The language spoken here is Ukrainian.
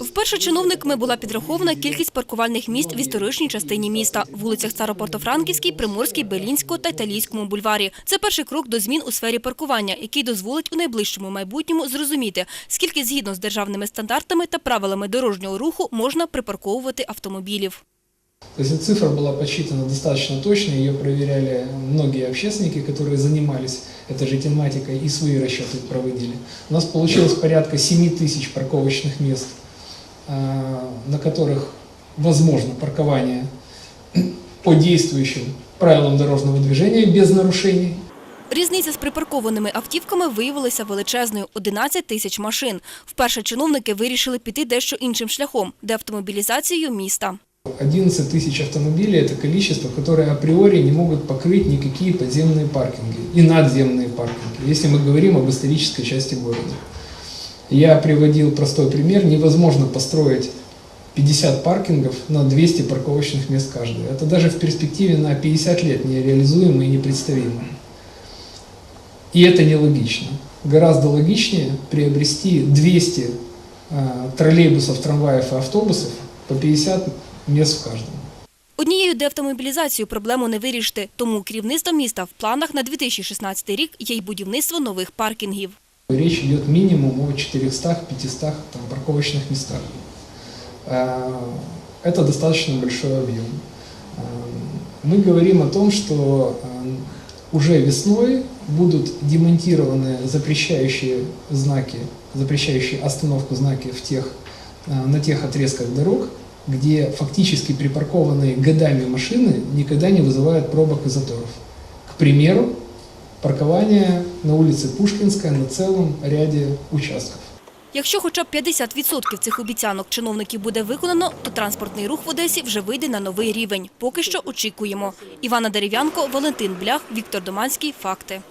Вперше чиновниками була підрахована кількість паркувальних місць в історичній частині міста – вулицях Старопортофранківській, Приморській, Белінського та Італійському бульварі. Це перший крок до змін у сфері паркування, який дозволить у найближчому майбутньому зрозуміти, скільки згідно з державними стандартами та правилами дорожнього руху можна припарковувати автомобілів. То есть эта цифра была подсчитана достаточно точно, ее проверяли многие общественники, которые занимались этой же тематикой и свои расчеты проводили. У нас получилось порядка 7 тысяч парковочных мест, а, на которых возможно паркование по действующим правилам дорожного движения без нарушений. Різниця з припаркованими автівками виявилася величезною – 11 тисяч машин. Вперше чиновники вирішили піти дещо іншим шляхом – деавтомобілізацією міста. 11 тысяч автомобилей – это количество, которое априори не могут покрыть никакие подземные паркинги и надземные паркинги, если мы говорим об исторической части города. Я приводил простой пример. Невозможно построить 50 паркингов на 200 парковочных мест каждый. Это даже в перспективе на 50 лет нереализуемо и непредставимо. И это нелогично. Гораздо логичнее приобрести 200 а, троллейбусов, трамваев и автобусов по 50 мест в каждом. Однією деавтомобілізацією проблему не вирішити, тому керівництво міста в планах на 2016 рік є й будівництво нових паркінгів. Речь идет минимум о 400-500 там, парковочных местах. А, Это достаточно большой объем. А, Мы говорим о том, что уже весной будут демонтированы запрещающие знаки, запрещающие остановку знаки в тех, на тех отрезках дорог, где фактически припаркованные годами машины никогда не вызывают пробок и заторов. К примеру, паркование на вулиці Пушкінська на целом ряді участків. Якщо хоча б 50% цих обіцянок чиновників буде виконано, то транспортний рух в Одесі вже вийде на новий рівень. Поки що очікуємо. Івана Дерев'янко, Валентин Блях, Віктор Доманський. Факти.